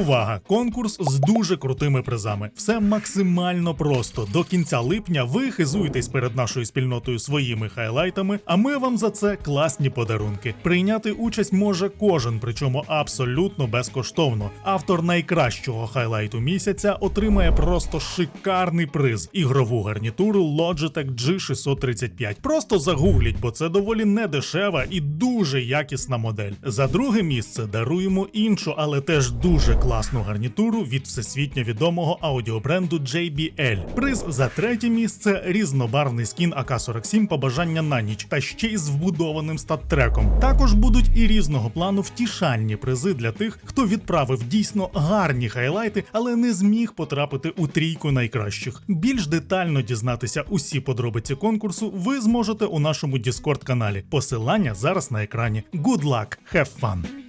Увага! Конкурс з дуже крутими призами. Все максимально просто. До кінця липня ви хизуєтесь перед нашою спільнотою своїми хайлайтами, а ми вам за це класні подарунки. Прийняти участь може кожен, причому абсолютно безкоштовно. Автор найкращого хайлайту місяця отримає просто шикарний приз ігрову гарнітуру Logitech G635. Просто загугліть, бо це доволі недешева і дуже якісна модель. За друге місце даруємо іншу, але теж дуже класну гарнітуру від всесвітньо відомого аудіобренду JBL. Приз за третє місце різнобарвний скін АК-47 побажання на ніч та ще й з вбудованим стат-треком. Також будуть і різного плану втішальні призи для тих, хто відправив дійсно гарні хайлайти, але не зміг потрапити у трійку найкращих. Більш детально дізнатися усі подробиці конкурсу ви зможете у нашому Discord каналі. Посилання зараз на екрані. Good luck, have fun!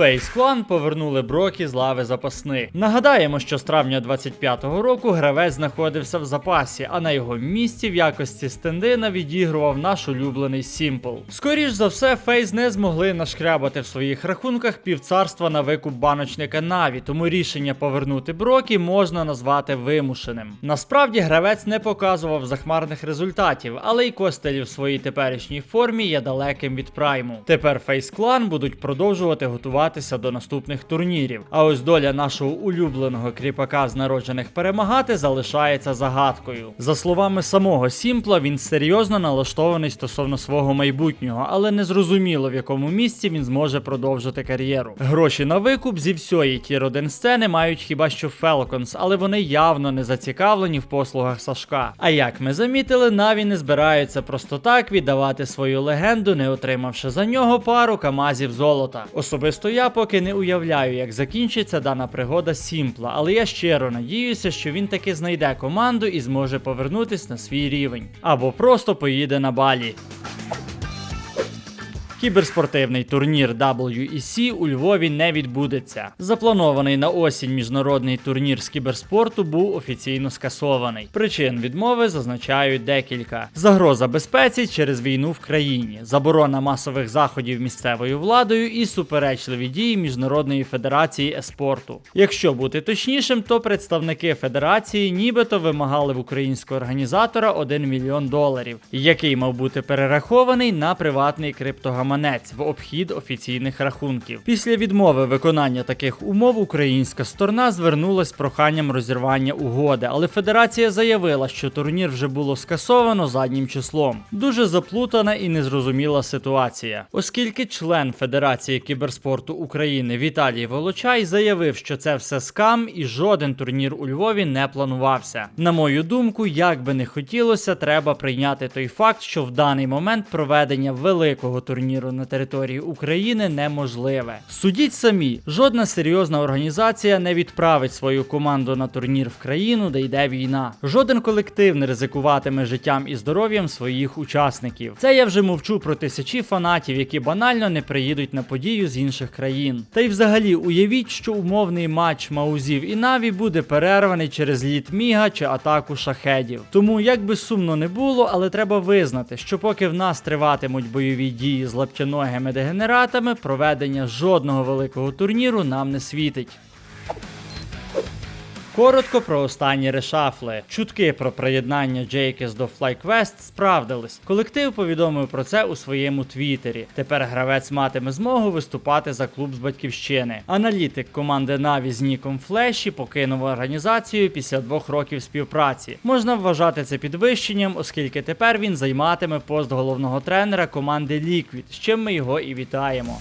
Face Clan повернули Брокі з лави запасних. Нагадаємо, що з травня 25-го року гравець знаходився в запасі, а на його місці в якості стендина відігрував наш улюблений Сімпл. Скоріш за все, Фейс не змогли нашкрябати в своїх рахунках півцарства на викуп баночника Наві, тому рішення повернути Брокі можна назвати вимушеним. Насправді гравець не показував захмарних результатів, але й костелі в своїй теперішній формі є далеким від прайму. Тепер Face Clan будуть продовжувати готуватися до наступних турнірів. А ось доля нашого улюбленого кріпака з народжених перемагати залишається загадкою. За словами самого Сімпла, він серйозно налаштований стосовно свого майбутнього, але не зрозуміло в якому місці він зможе продовжити кар'єру. Гроші на викуп зі всієї тір 1 сцени мають хіба що Falcons, але вони явно не зацікавлені в послугах Сашка. А як ми замітили, Наві не збираються просто так віддавати свою легенду, не отримавши за нього пару камазів золота. Особисто я поки не уявляю, як закінчиться дана пригода Сімпла, але я щиро надіюся, що він таки знайде команду і зможе повернутись на свій рівень. Або просто поїде на балі. Кіберспортивний турнір WEC у Львові не відбудеться. Запланований на осінь міжнародний турнір з кіберспорту був офіційно скасований. Причин відмови зазначають декілька: загроза безпеці через війну в країні, заборона масових заходів місцевою владою і суперечливі дії Міжнародної федерації еспорту. Якщо бути точнішим, то представники федерації нібито вимагали в українського організатора 1 мільйон доларів, який мав бути перерахований на приватний криптогаманець в обхід офіційних рахунків. Після відмови виконання таких умов українська сторона звернулась з проханням розірвання угоди, але федерація заявила, що турнір вже було скасовано заднім числом. Дуже заплутана і незрозуміла ситуація, оскільки член Федерації кіберспорту України Віталій Волочай заявив, що це все скам і жоден турнір у Львові не планувався. На мою думку, як би не хотілося, треба прийняти той факт, що в даний момент проведення великого турніру на території України неможливе. Судіть самі, жодна серйозна організація не відправить свою команду на турнір в країну, де йде війна. Жоден колектив не ризикуватиме життям і здоров'ям своїх учасників. Це я вже мовчу про тисячі фанатів, які банально не приїдуть на подію з інших країн. Та й взагалі уявіть, що умовний матч Маузів і Наві буде перерваний через літ Міга чи атаку шахедів. Тому як би сумно не було, але треба визнати, що поки в нас триватимуть бойові дії з лапчаногими дегенератами, проведення жодного великого турніру нам не світить. Коротко про останні решафли. Чутки про приєднання Джейкес до FlyQuest справдились. Колектив повідомив про це у своєму твіттері. Тепер гравець матиме змогу виступати за клуб з батьківщини. Аналітик команди Наві з Ніком Флеші покинув організацію після двох років співпраці. Можна вважати це підвищенням, оскільки тепер він займатиме пост головного тренера команди Liquid, з чим ми його і вітаємо.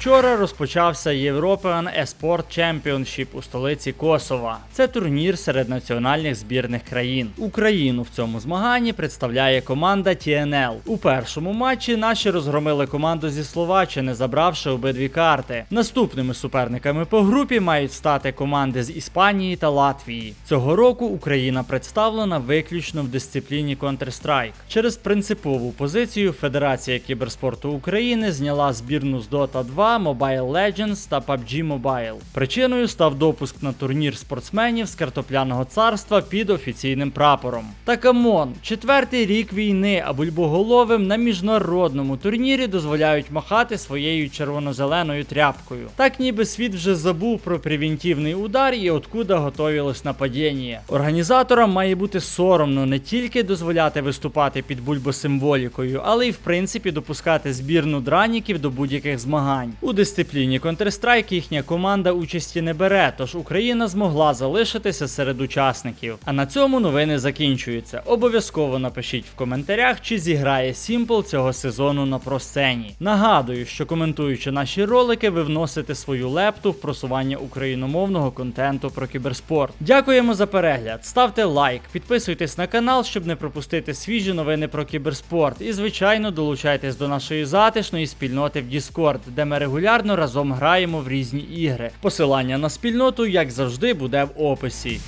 Вчора розпочався European Esport Championship у столиці Косова. Це турнір серед національних збірних країн. Україну в цьому змаганні представляє команда TNL. У першому матчі наші розгромили команду зі Словаччини, забравши обидві карти. Наступними суперниками по групі мають стати команди з Іспанії та Латвії. Цього року Україна представлена виключно в дисципліні Counter-Strike. Через принципову позицію Федерація кіберспорту України зняла збірну з Dota 2 GTA, Mobile Legends та PUBG Mobile. Причиною став допуск на турнір спортсменів з картопляного царства під офіційним прапором. Та камон, четвертий рік війни, а бульбоголовим на міжнародному турнірі дозволяють махати своєю червоно-зеленою тряпкою. Так ніби світ вже забув про превентивний удар і откуда готовилось нападіння. Організаторам має бути соромно не тільки дозволяти виступати під бульбосимволікою, але й в принципі допускати збірну драніків до будь-яких змагань. У дисципліні Counter-Strike їхня команда участі не бере, тож Україна змогла залишитися серед учасників. А на цьому новини закінчуються. Обов'язково напишіть в коментарях, чи зіграє Simple цього сезону на просцені. Нагадую, що коментуючи наші ролики, ви вносите свою лепту в просування україномовного контенту про кіберспорт. Дякуємо за перегляд. Ставте лайк, підписуйтесь на канал, щоб не пропустити свіжі новини про кіберспорт. І, звичайно, долучайтесь до нашої затишної спільноти в Discord, де ми регулярно разом граємо в різні ігри. Посилання на спільноту, як завжди, буде в описі.